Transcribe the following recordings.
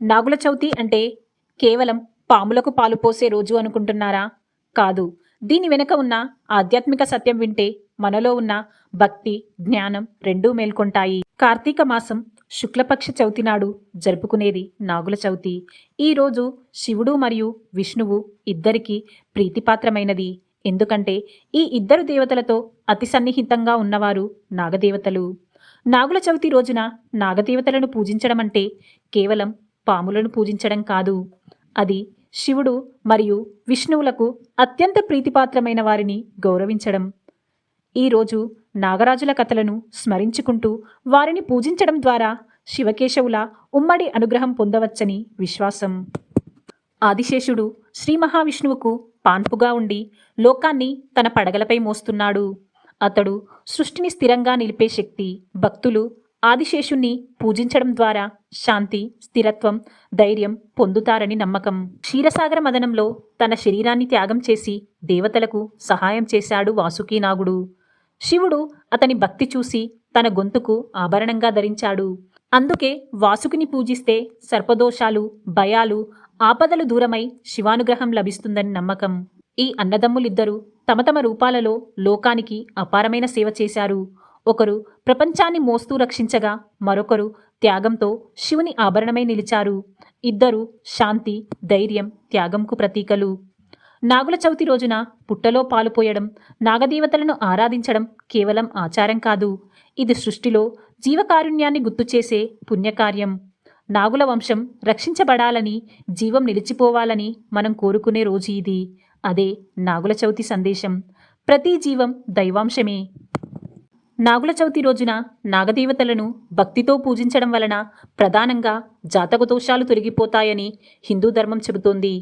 నాగుల చవితి అంటే కేవలం పాములకు పాలు పోసే రోజు అనుకుంటున్నారా? కాదు. దీని వెనుక ఉన్న ఆధ్యాత్మిక సత్యం వింటే మనలో ఉన్న భక్తి జ్ఞానం రెండూ మేల్కొంటాయి. కార్తీక మాసం శుక్లపక్ష చవితి నాడు జరుపుకునేది నాగుల చవితి. ఈ రోజు శివుడు మరియు విష్ణువు ఇద్దరికీ ప్రీతిపాత్రమైనది. ఎందుకంటే ఈ ఇద్దరు దేవతలతో అతి సన్నిహితంగా ఉన్నవారు నాగదేవతలు. నాగుల చవితి రోజున నాగదేవతలను పూజించడం అంటే కేవలం పాములను పూజించడం కాదు. అది శివుడు మరియు విష్ణువులకు అత్యంత ప్రీతిపాత్రమైన వారిని గౌరవించడం. ఈరోజు నాగరాజుల కథలను స్మరించుకుంటూ వారిని పూజించడం ద్వారా శివకేశవుల ఉమ్మడి అనుగ్రహం పొందవచ్చని విశ్వాసం. ఆదిశేషుడు శ్రీ మహావిష్ణువుకు పాన్పుగా ఉండి లోకాన్ని తన పడగలపై మోస్తున్నాడు. అతడు సృష్టిని స్థిరంగా నిలిపే శక్తి భక్తులు ఆదిశేషుణ్ణి పూజించడం ద్వారా శాంతి స్థిరత్వం ధైర్యం పొందుతారని నమ్మకం. క్షీరసాగర మదనంలో తన శరీరాన్ని త్యాగం చేసి దేవతలకు సహాయం చేశాడు వాసుకీనాగుడు. శివుడు అతని భక్తి చూసి తన గొంతుకు ఆభరణంగా ధరించాడు. అందుకే వాసుకిని పూజిస్తే సర్పదోషాలు భయాలు ఆపదలు దూరమై శివానుగ్రహం లభిస్తుందని నమ్మకం. ఈ అన్నదమ్ములిద్దరూ తమ తమ రూపాలలో లోకానికి అపారమైన సేవ చేశారు. ఒకరు ప్రపంచాన్ని మోస్తూ రక్షించగా మరొకరు త్యాగంతో శివుని ఆభరణమై నిలిచారు. ఇద్దరు శాంతి ధైర్యం త్యాగంకు ప్రతీకలు. నాగుల చవితి రోజున పుట్టలో పాలుపోయడం నాగదేవతలను ఆరాధించడం కేవలం ఆచారం కాదు. ఇది సృష్టిలో జీవకారుణ్యాన్ని గుర్తు చేసే పుణ్యకార్యం. నాగుల వంశం రక్షించబడాలని జీవం నిలిచిపోవాలని మనం కోరుకునే రోజు ఇది. అదే నాగుల చవితి సందేశం. ప్రతి జీవం దైవాంశమే. నాగుల చవితి రోజున నాగదేవతలను భక్తితో పూజించడం వలన ప్రధానంగా జాతక దోషాలు తొలగిపోతాయని హిందూ ధర్మం చెబుతోంది.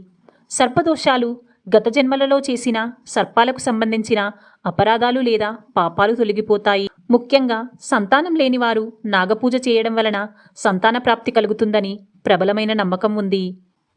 సర్పదోషాలు గత జన్మలలో చేసిన సర్పాలకు సంబంధించిన అపరాధాలు లేదా పాపాలు తొలగిపోతాయి. ముఖ్యంగా సంతానం లేనివారు నాగపూజ చేయడం వలన సంతాన ప్రాప్తి కలుగుతుందని ప్రబలమైన నమ్మకం ఉంది.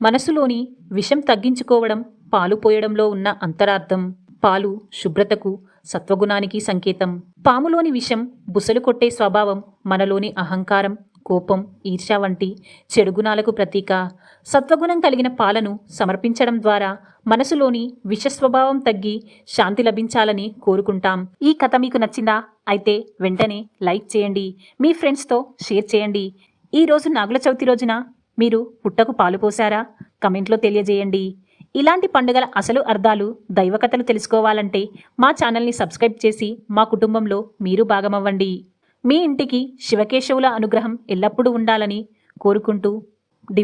మనసులోని విషం తగ్గించుకోవడం పాలు పోయడంలో ఉన్న అంతరార్థం. పాలు శుభ్రతకు సత్వగుణానికి సంకేతం. పాములోని విషం బుసలు కొట్టే స్వభావం మనలోని అహంకారం కోపం ఈర్ష వంటి చెడు గుణాలకు ప్రతీక. సత్వగుణం కలిగిన పాలను సమర్పించడం ద్వారా మనసులోని విష స్వభావం తగ్గి శాంతి లభించాలని కోరుకుంటాం. ఈ కథ మీకు నచ్చిందా? అయితే వెంటనే లైక్ చేయండి. మీ ఫ్రెండ్స్తో షేర్ చేయండి. ఈ రోజు నాగుల చవితి రోజున మీరు పుట్టకు పాలు పోసారా కమెంట్లో తెలియజేయండి. ఇలాంటి పండుగల అసలు అర్థాలు దైవకథలు తెలుసుకోవాలంటే మా ఛానల్ని సబ్స్క్రైబ్ చేసి మా కుటుంబంలో మీరు భాగమవ్వండి. మీ ఇంటికి శివకేశవుల అనుగ్రహం ఎల్లప్పుడూ ఉండాలని కోరుకుంటూ